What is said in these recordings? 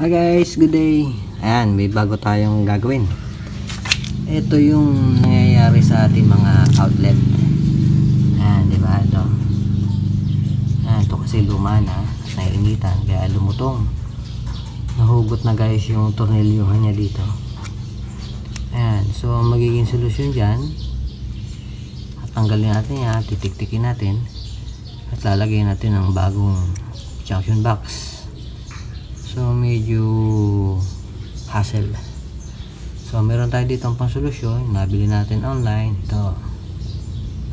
Hi guys, good day. Ayan, may bago tayong gagawin. Ito yung nangyayari sa ating mga outlet. Ayan, di ba? Ito. Ayan, ito kasi luma na. Nainitan, kaya lumutong. Nahugot na guys yung tornilyohan niya dito. Ayan, so ang magiging solusyon dyan, tanggalin natin yan, titik-tikin natin, at lalagay natin ng bagong junction box. So medyo hassle. So meron tayo dito ang pangsolusyon, nabili natin online. Ito.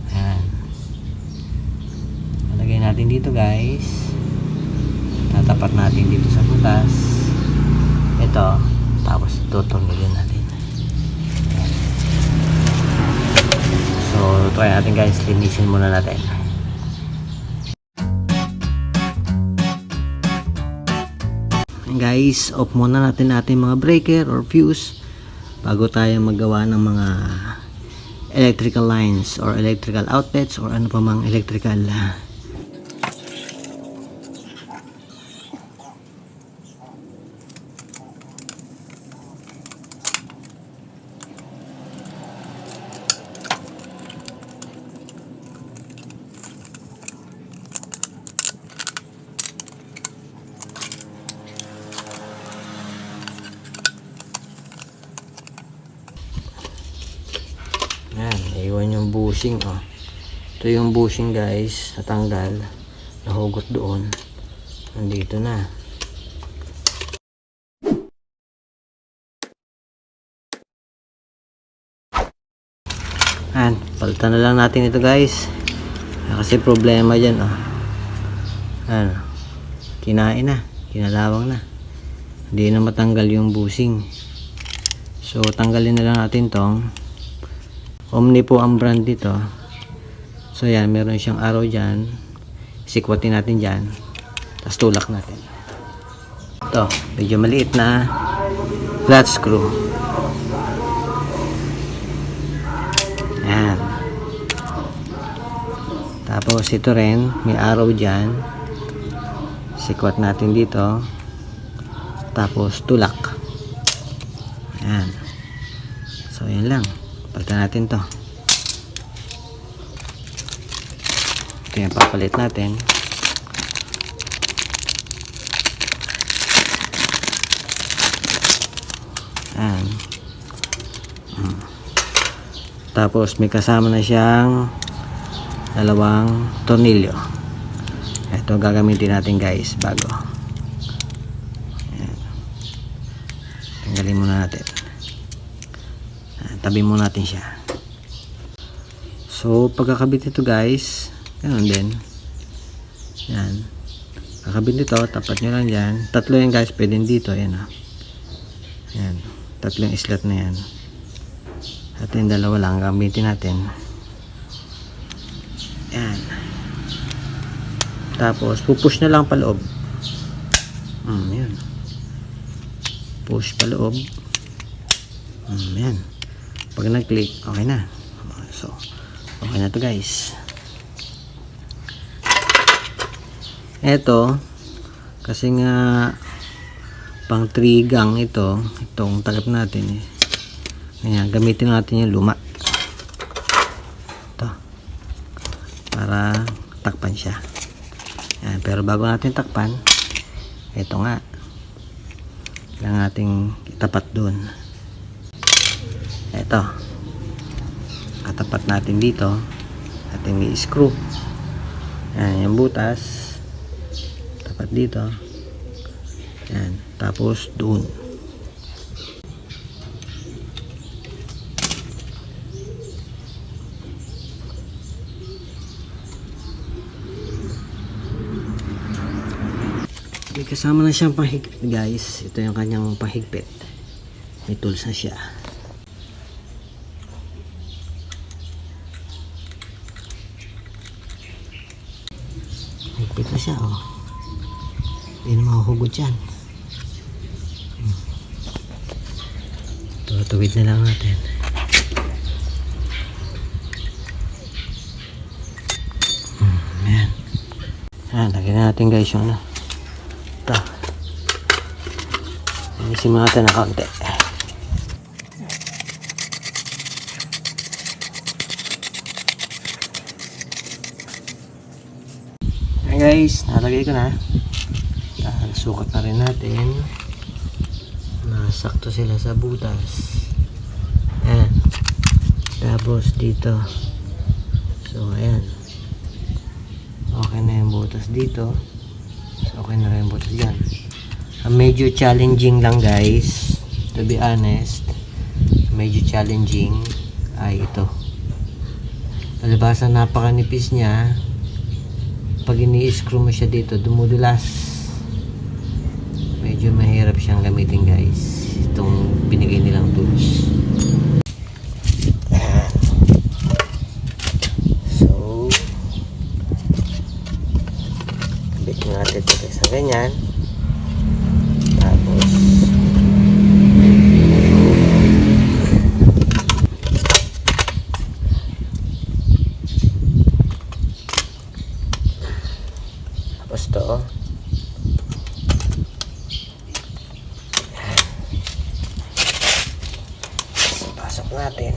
Ayan. Lalagay natin dito guys. Tatapat natin dito sa butas. Ito. Tapos tutornilyo natin. Ayan. So try natin guys, linisin muna natin. Guys, off muna natin natin mga breaker or fuse bago tayo magawa ng mga electrical lines or electrical outlets or ano pa mang electrical ah, iwan yung bushing oh. Ito yung bushing guys, natanggal. Nahugot doon. Nandito na. Yan, palitan na lang natin ito guys. Kasi problema dyan oh. Ano, kinain na, kinalawang na. Hindi na matanggal yung bushing. So, tanggalin na lang natin tong Omni po ang brand dito. So yan, meron siyang arrow dyan. Sikwatin natin dyan. Tapos tulak natin. Ito, medyo maliit na flat screw. Yan. Tapos ito rin, may arrow dyan. Sikwat natin dito. Tapos tulak. Yan. So yan lang. Palitan natin to. Ito yung papalit natin. Ayan. Hmm. Tapos may kasama na siyang dalawang tornilyo. Ito gagamitin natin guys bago. Ayan. Tanggalin muna natin tabi mo natin siya. So pagkakabit nito guys ganun din. Yan. Kakabit nito tapat nyo lang dyan. Tatlo yan guys pwede dito yan o yan tatlo yung slot na yan. At yung dalawa lang gamitin natin. Yan tapos pupush na lang paloob. Hmm, yan push paloob. Hmm, yan pag nag-click, okay na. So, okay na to guys. Eto, kasi nga pang 3 gang ito, itong takip natin eh. Ayan, gamitin natin yung luma. Ito. Para takpan siya. Ayan, pero bago natin takpan, ito nga. Kailangan nating itapat doon ito katapat natin dito. Ating i-screw. Yan yung butas. Tapat dito. Yan tapos doon. May kasama na siyang pahigpit guys ito yung kanyang pahigpit. May tools na siya Higpit na siya, oh. Na mahuhugot yan. Hmm. Tutuwid na lang natin. Hmm, yan. Yan, lagyan na natin guys yung ano. Ito. Mo natin ng kaunti. Ayan guys, nalagay ko na. Sukat na rin natin. Nasakto sila sa butas. Ayan. Tapos dito. So, ayan. Okay na yung butas dito. So, okay na rin yung butas dyan. Ang medyo challenging lang guys. To be honest. Medyo challenging ay ito. Palibasan napakanipis niya. Pag ini-screw mo siya dito, dumudulas. Medyo mahirap siyang gamitin guys. Itong binigay nilang tools. So, kabit natin ito sa ganyan. Tapos, tapos to. Pasok natin.